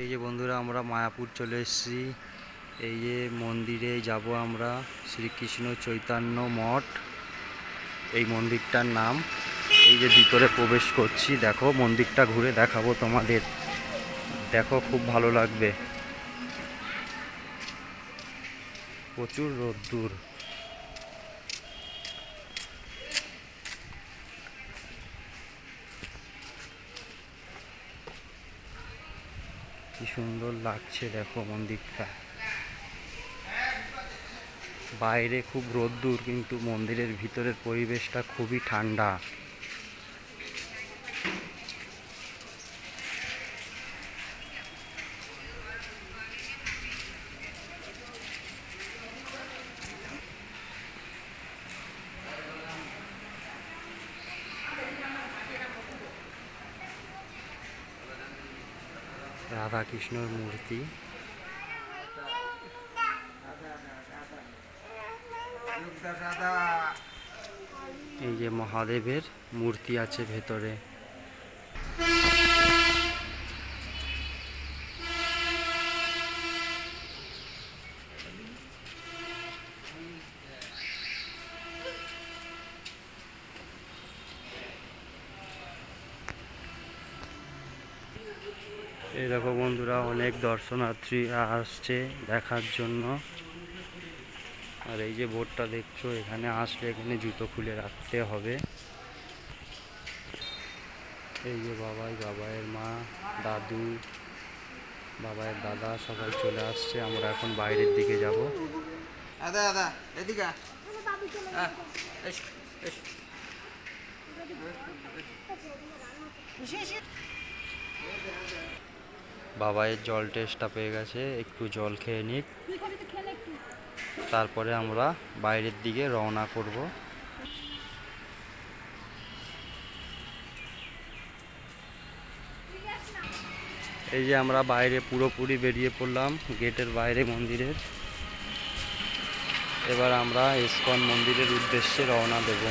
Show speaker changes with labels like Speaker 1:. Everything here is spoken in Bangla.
Speaker 1: এই যে বন্ধুরা, আমরা মায়াপুর চলে এসেছি। এই যে মন্দিরে যাব আমরা, শ্রীকৃষ্ণ চৈতন্য মঠ। এই মন্দিরটার নাম। এই যে ভিতরে প্রবেশ করছি, দেখো মন্দিরটা ঘুরে দেখাবো তোমাদের। দেখো, খুব ভালো লাগবে। প্রচুর রোদ্দুর। কি সুন্দর লাগছে দেখো মন্দিরটা। বাইরে খুব রোদ্দুর কিন্তু মন্দিরের ভিতরের পরিবেশটা খুবই ঠান্ডা। রাধাকৃষ্ণর মূর্তি। এই যে মহাদেবের মূর্তি আছে ভেতরে। এই দেখো বন্ধুরা অনেক দর্শনার্থী আসছে দেখার জন্য। আর এই যে বোর্ডটা দেখছ এখানে আসলে এখানে জুতো খুলে রাখতে হবে। এই যে বাবাই বাবাইয়ের মা দাদু বাবাইয়ের দাদা সবাই চলে আসছে। আমরা এখন বাইরের দিকে যাব।
Speaker 2: দাদা দাদা এদিকে।
Speaker 1: বাবাইয়ের জল টেস্টটা পেয়ে গেছে, একটু জল খেয়ে নিক। তারপরে আমরা বাইরের দিকে রওনা করব। এই যে আমরা বাইরে পুরোপুরি বেরিয়ে পড়লাম, গেটের বাইরে মন্দিরের। এবার আমরা ইস্কন মন্দিরের উদ্দেশ্যে রওনা দেব।